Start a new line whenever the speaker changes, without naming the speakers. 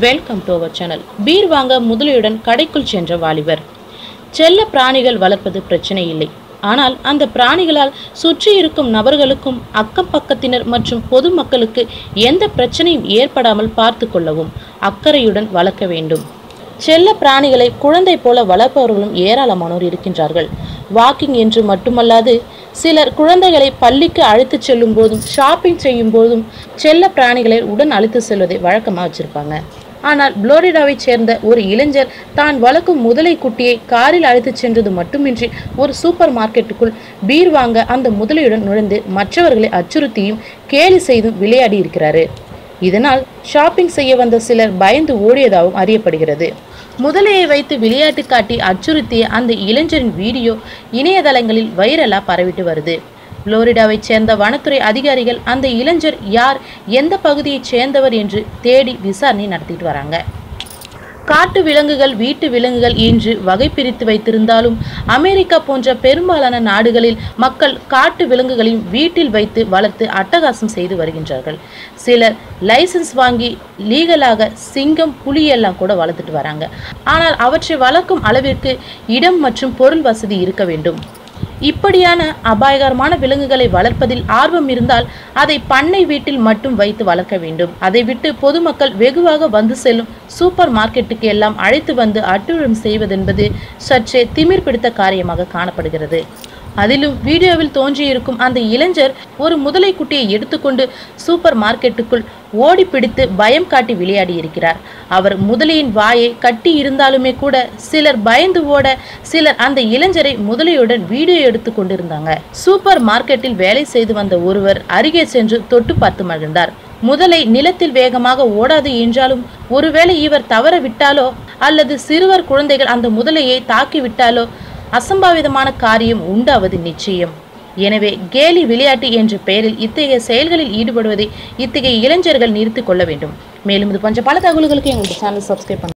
Welcome to our channel beer வாங்க முதலியுடன் கடைக்குள் சென்ற வாலிபர். செல்ல பிராணிகள் வளர்ப்பது பிரச்சனை இல்லை. ஆனால் அந்த பிராணிகளால் சுற்றி இருக்கும் நபர்களுக்கும் அக்கம் பக்கத்தினர் மற்றும் பொதுமக்களுக்கு எந்த பிரச்சனையும் ஏற்படாமல் பார்த்து கொள்ளவும் அக்கறையுடன் வளர்க்க வேண்டும். செல்ல பிராணிகளை குழந்தை போல வளர்ப்பவர்களும் ஏராளமானோர் இருக்கின்றார்கள். வாக்கிங் என்று மட்டுமல்லாது சிலர் குழந்தைகளை பள்ளிக்கு அழைத்துச் செல்லும் போதும் ஷாப்பிங் செய்யும் போதும் செல்ல பிராணிகளை உடன் அழைத்து செல்வதை வழக்கமாக வச்சிருப்பாங்க. ஆனால் புளோரிடாவைச் சேர்ந்த ஒரு இளைஞர் தான் வளர்க்கும் முதலை குட்டியை காரில் அழைத்துச் சென்றது மட்டுமின்றி ஒரு சூப்பர் மார்க்கெட்டுக்குள் பீர் வாங்க அந்த முதலையுடன் நுழைந்து மற்றவர்களை அச்சுறுத்தியும் கேலி செய்தும் விளையாடி இருக்கிறாரு. இதனால் ஷாப்பிங் செய்ய வந்த சிலர் பயந்து ஓடியதாகவும் அறியப்படுகிறது. முதலையை வைத்து விளையாட்டு காட்டி அச்சுறுத்திய அந்த இளைஞரின் வீடியோ இணையதளங்களில் வைரலா பரவிட்டு வருது. புளோரிடாவைச் சேர்ந்த வனத்துறை அதிகாரிகள் அந்த இளைஞர் யார் எந்த பகுதியைச் சேர்ந்தவர் என்று தேடி விசாரணை நடத்திட்டு வராங்க. காட்டு விலங்குகள் வீட்டு விலங்குகள் என்று வகை பிரித்து வைத்திருந்தாலும் அமெரிக்கா போன்ற பெரும்பாலான நாடுகளில் மக்கள் காட்டு விலங்குகளையும் வீட்டில் வைத்து வளர்த்து அட்டகாசம் செய்து வருகின்றார்கள். சிலர் லைசன்ஸ் வாங்கி லீகலாக சிங்கம் புலி எல்லாம் கூட வளர்த்துட்டு வராங்க. ஆனால் அவற்றை வளர்க்கும் அளவிற்கு இடம் மற்றும் பொருள் வசதி இருக்க வேண்டும். இப்படியான அபாயகரமான விலங்குகளை வளர்ப்பதில் ஆர்வம் இருந்தால் அதை பண்ணை வீட்டில் மட்டும் வைத்து வளர்க்க வேண்டும். அதை விட்டு பொதுமக்கள் வெகுவாக வந்து செல்லும் சூப்பர் மார்க்கெட்டுக்கு எல்லாம் அழைத்து வந்து அட்டுழம் செய்வதென்பது சற்றே திமிர் பிடித்த காரியமாக காணப்படுகிறது. அதிலும் வீடியோவில் தோன்றியிருக்கும் அந்த இளைஞர் ஒரு முதலை குட்டியை எடுத்துக்கொண்டு சூப்பர் மார்க்கெட்டுக்குள் ஓடி பிடித்து பயம் காட்டி விளையாடி இருக்கிறார் அவர் முதலையின் வாயை கட்டி இருந்தாலுமே கூட சிலர் பயந்து ஓட சிலர் அந்த இளைஞரை முதலையுடன் வீடியோ எடுத்து கொண்டிருந்தாங்க. சூப்பர் மார்க்கெட்டில் வேலை செய்து வந்த ஒருவர் அருகே சென்று தொட்டு பார்த்து மகிழ்ந்தார். முதலை நிலத்தில் வேகமாக ஓடாது என்றாலும் ஒருவேளை இவர் தவற விட்டாலோ அல்லது சிறுவர் குழந்தைகள் அந்த முதலையை தாக்கி விட்டாலோ அசம்பாவிதமான காரியம் உண்டாவது நிச்சயம். எனவே கேலி விளையாட்டு என்ற பெயரில் இத்தகைய செயல்களில் ஈடுபடுவதை இத்தகைய இளைஞர்கள் நிறுத்திக் கொள்ள வேண்டும். மேலும் இது போன்ற பல தகவல்களுக்கு எங்களுடைய சேனல் சப்ஸ்கிரைப் பண்ணுங்கள்